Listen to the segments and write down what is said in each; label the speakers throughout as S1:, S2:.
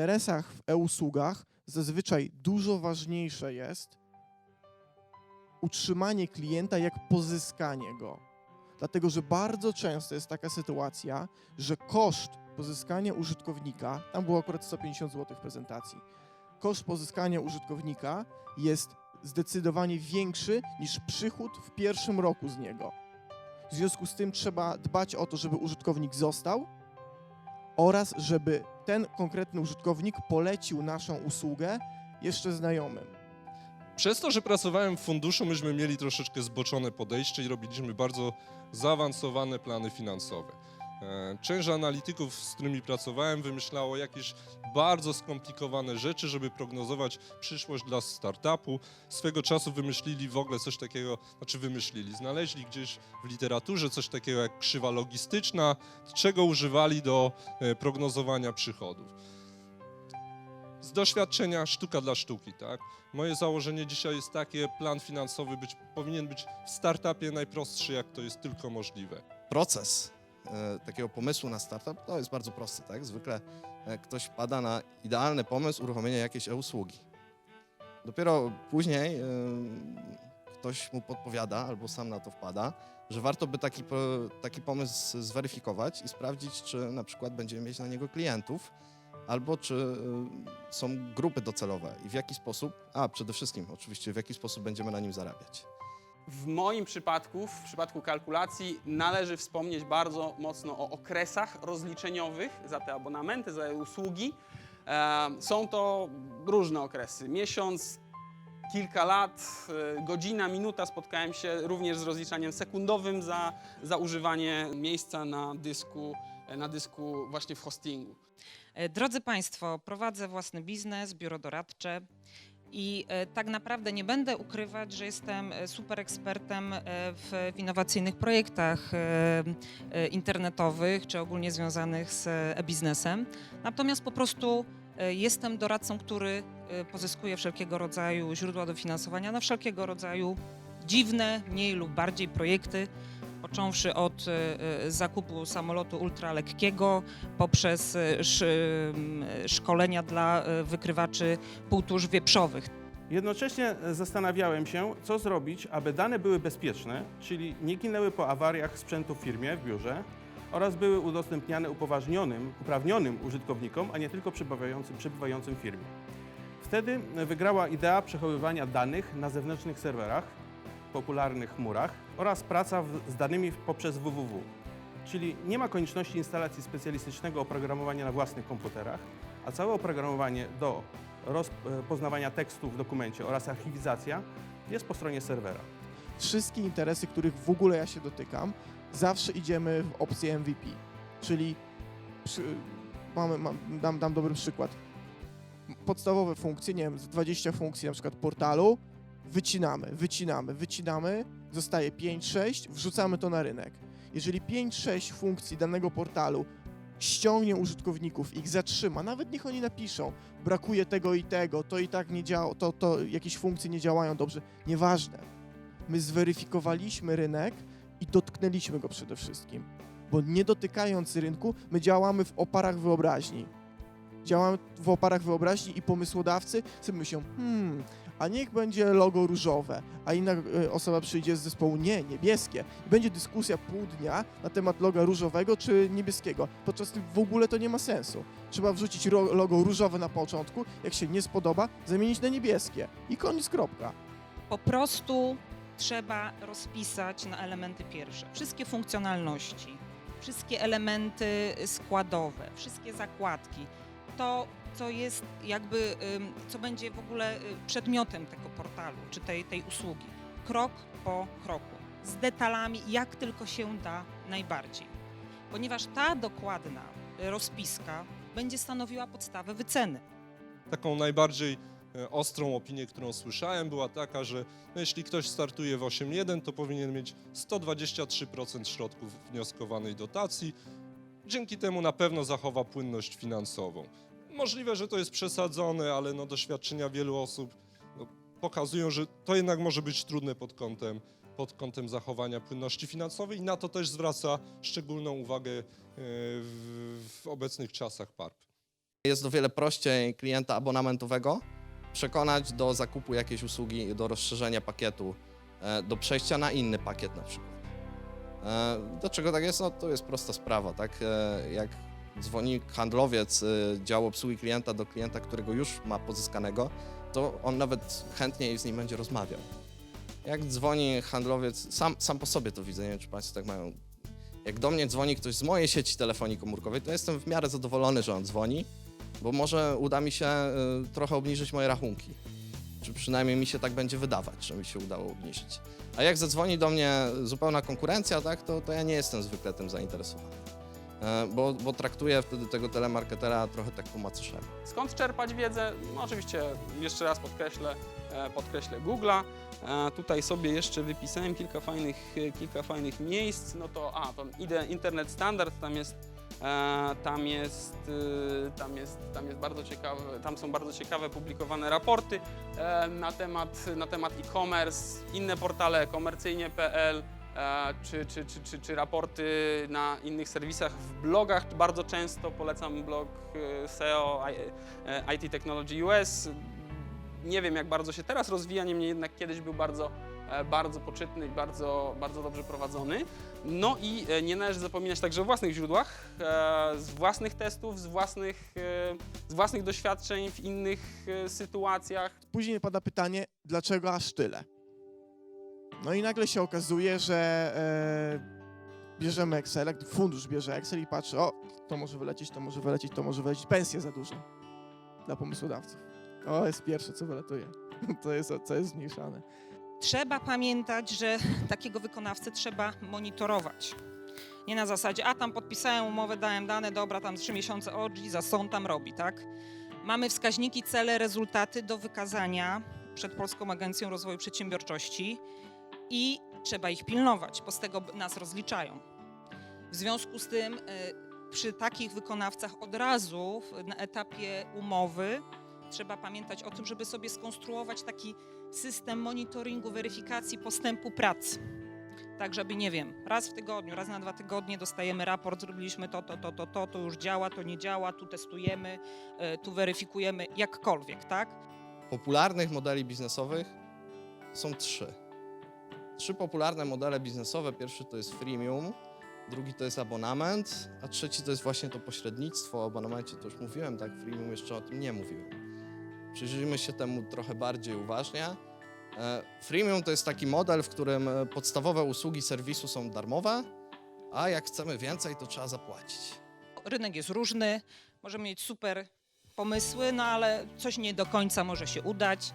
S1: interesach w e-usługach zazwyczaj dużo ważniejsze jest utrzymanie klienta jak pozyskanie go. Dlatego, że bardzo często jest taka sytuacja, że koszt pozyskania użytkownika, tam było akurat 150 zł w prezentacji, koszt pozyskania użytkownika jest zdecydowanie większy niż przychód w pierwszym roku z niego. W związku z tym trzeba dbać o to, żeby użytkownik został oraz żeby ten konkretny użytkownik polecił naszą usługę jeszcze znajomym.
S2: Przez to, że pracowałem w funduszu, myśmy mieli troszeczkę zboczone podejście i robiliśmy bardzo zaawansowane plany finansowe. E, Część analityków, z którymi pracowałem, wymyślało jakieś bardzo skomplikowane rzeczy, żeby prognozować przyszłość dla startupu. Swego czasu wymyślili w ogóle coś takiego, znaczy wymyślili, znaleźli gdzieś w literaturze coś takiego jak krzywa logistyczna, czego używali do e, prognozowania przychodów. Z doświadczenia sztuka dla sztuki, tak? Moje założenie dzisiaj jest takie, plan finansowy być, powinien być w startupie najprostszy, jak to jest tylko możliwe.
S3: proces takiego pomysłu na startup to jest bardzo prosty, tak? Zwykle e, ktoś pada na idealny pomysł uruchomienia jakiejś e-usługi. Dopiero później e, ktoś mu podpowiada albo sam na to wpada, że warto by taki, taki pomysł zweryfikować i sprawdzić, czy na przykład będziemy mieć na niego klientów, albo czy e, są grupy docelowe i w jaki sposób, a przede wszystkim oczywiście w jaki sposób będziemy na nim zarabiać.
S4: W moim przypadku, w przypadku kalkulacji, należy wspomnieć bardzo mocno o okresach rozliczeniowych za te abonamenty, za usługi. Są to różne okresy. Miesiąc, kilka lat, e, godzina, minuta. Spotkałem się również z rozliczaniem sekundowym za, za używanie miejsca na dysku, e, na dysku właśnie w hostingu.
S5: E, Drodzy Państwo, prowadzę własny biznes, biuro doradcze i e, tak naprawdę nie będę ukrywać, że jestem e, super ekspertem e, w, w innowacyjnych projektach internetowych czy ogólnie związanych z e-biznesem. Natomiast po prostu jestem doradcą, który pozyskuje wszelkiego rodzaju źródła dofinansowania na wszelkiego rodzaju dziwne, mniej lub bardziej projekty, począwszy od e, e, zakupu samolotu ultralekkiego, poprzez e, sz, m, szkolenia dla wykrywaczy półtusz wieprzowych.
S6: Jednocześnie zastanawiałem się, co zrobić, aby dane były bezpieczne, czyli nie ginęły po awariach sprzętu w firmie, w biurze oraz były udostępniane upoważnionym, uprawnionym użytkownikom, a nie tylko przebywającym, przebywającym firmie. Wtedy wygrała idea przechowywania danych na zewnętrznych serwerach, popularnych chmurach oraz praca w, z danymi poprzez www. Czyli nie ma konieczności instalacji specjalistycznego oprogramowania na własnych komputerach, a całe oprogramowanie do rozpoznawania tekstu w dokumencie oraz archiwizacja jest po stronie serwera.
S1: Wszystkie interesy, których w ogóle ja się dotykam, zawsze idziemy w opcję MVP. Czyli przy, mamy, mam, dam, dam dobry przykład. Podstawowe funkcje, nie wiem, z 20 funkcji na przykład portalu, wycinamy, wycinamy, wycinamy, zostaje 5-6, wrzucamy to na rynek. Jeżeli 5-6 funkcji danego portalu ściągnie użytkowników, ich zatrzyma, nawet niech oni napiszą, brakuje tego i tego, to i tak nie działa, to, to jakieś funkcje nie działają dobrze, nieważne. My zweryfikowaliśmy rynek i dotknęliśmy go przede wszystkim. Bo nie dotykając rynku, my działamy w oparach wyobraźni. Działamy w oparach wyobraźni i pomysłodawcy sobie myślą, hmm, a niech będzie logo różowe, a inna e, osoba przyjdzie z zespołu, nie, niebieskie. Będzie dyskusja pół dnia na temat loga różowego czy niebieskiego, podczas gdy w ogóle to nie ma sensu. Trzeba wrzucić logo różowe na początku, jak się nie spodoba, zamienić na niebieskie. I koniec, kropka.
S5: Po prostu trzeba rozpisać na elementy pierwsze wszystkie funkcjonalności, wszystkie elementy składowe, wszystkie zakładki. To, co jest jakby, co będzie w ogóle y, przedmiotem tego portalu czy tej, tej usługi. Krok po kroku, z detalami, jak tylko się da najbardziej. Ponieważ ta dokładna rozpiska będzie stanowiła podstawę wyceny.
S2: Taką najbardziej e, ostrą opinię, którą słyszałem, była taka, że no, jeśli ktoś startuje w 8.1, to powinien mieć 123% środków wnioskowanej dotacji. Dzięki temu na pewno zachowa płynność finansową. Możliwe, że to jest przesadzone, ale no, doświadczenia wielu osób no, pokazują, że to jednak może być trudne pod kątem, pod kątem zachowania płynności finansowej i na to też zwraca szczególną uwagę e, w, w obecnych czasach PARP.
S3: Jest o wiele prościej klienta abonamentowego przekonać do zakupu jakiejś usługi, do rozszerzenia pakietu, e, do przejścia na inny pakiet na przykład. E, Dlaczego tak jest? No to jest prosta sprawa, tak? Jak dzwoni handlowiec e, działu obsługi klienta do klienta, którego już ma pozyskanego, to on nawet chętniej z nim będzie rozmawiał. Jak dzwoni handlowiec, sam, sam po sobie to widzę, nie wiem czy Państwo tak mają. Jak do mnie dzwoni ktoś z mojej sieci telefonii komórkowej, to jestem w miarę zadowolony, że on dzwoni, bo może uda mi się y, trochę obniżyć moje rachunki. Czy przynajmniej mi się tak będzie wydawać, że mi się udało obniżyć. A jak zadzwoni do mnie zupełna konkurencja, tak, to, to ja nie jestem zwykle tym zainteresowany. E, Bo, bo traktuję wtedy tego telemarketera trochę tak po macoszemu.
S4: Skąd czerpać wiedzę? No oczywiście, jeszcze raz podkreślę, e, podkreślę Google'a. E, Tutaj sobie jeszcze wypisałem kilka fajnych, kilka fajnych miejsc. No to, a, to Internet Standard, tam jest, tam jest, tam jest, tam jest bardzo ciekawe, tam są bardzo ciekawe publikowane raporty na temat, na temat e-commerce, inne portale komercyjnie.pl, czy, czy, czy, czy, czy raporty na innych serwisach w blogach. Bardzo często polecam blog e, SEO e, IT Technology US. Nie wiem, jak bardzo się teraz rozwija, niemniej jednak kiedyś był bardzo, e, bardzo poczytny i bardzo, bardzo dobrze prowadzony. No i e, nie należy zapominać także o własnych źródłach, e, z własnych testów, z własnych, e, z własnych doświadczeń w innych e, sytuacjach.
S1: Później pada pytanie, dlaczego aż tyle? No i nagle się okazuje, że e, bierzemy Excel, fundusz bierze Excel i patrzy, o, to może wylecieć, to może wylecieć, to może wylecieć, pensje za dużo dla pomysłodawców. To jest pierwsze, co wylatuje. To jest, co jest zmniejszane.
S5: Trzeba pamiętać, że takiego wykonawcę trzeba monitorować. Nie na zasadzie, a tam podpisałem umowę, dałem dane, dobra, tam trzy miesiące OG, za on tam robi, tak? Mamy wskaźniki, cele, rezultaty do wykazania przed Polską Agencją Rozwoju Przedsiębiorczości i trzeba ich pilnować, bo z tego nas rozliczają. W związku z tym y, przy takich wykonawcach od razu na etapie umowy trzeba pamiętać o tym, żeby sobie skonstruować taki system monitoringu, weryfikacji postępu pracy. Tak, żeby nie wiem, raz w tygodniu, raz na dwa tygodnie dostajemy raport, zrobiliśmy to, to, to, to, to, to już działa, to nie działa, tu testujemy, y, tu weryfikujemy, jakkolwiek, tak?
S3: popularnych modeli biznesowych są trzy. Trzy popularne modele biznesowe. Pierwszy to jest freemium, drugi to jest abonament, a trzeci to jest właśnie to pośrednictwo. O abonamencie to już mówiłem, tak? Freemium jeszcze o tym nie mówiłem. Przyjrzyjmy się temu trochę bardziej uważnie. E, Freemium to jest taki model, w którym e, podstawowe usługi serwisu są darmowe, a jak chcemy więcej, to trzeba zapłacić.
S5: Rynek jest różny, możemy mieć super pomysły, no ale coś nie do końca może się udać.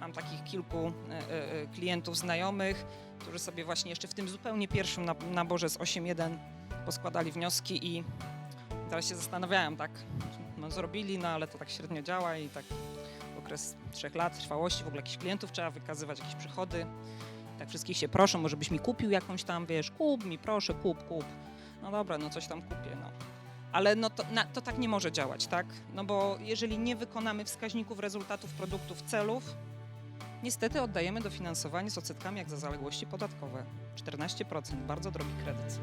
S5: Mam takich kilku e, e, e, klientów znajomych, którzy sobie właśnie jeszcze w tym zupełnie pierwszym nab- naborze z 8.1 poskładali wnioski i teraz się zastanawiają, tak, no zrobili, no ale to tak średnio działa i tak okres trzech lat trwałości, w ogóle jakichś klientów trzeba wykazywać, jakieś przychody. Tak wszystkich się proszą, może byś mi kupił jakąś tam, wiesz, kup mi, proszę, kup, kup. No dobra, no coś tam kupię, no. Ale no to, na, to tak nie może działać, tak? No bo jeżeli nie wykonamy wskaźników rezultatów produktów, celów, niestety oddajemy dofinansowanie z odsetkami jak za zaległości podatkowe. 14%, bardzo drogi kredyt.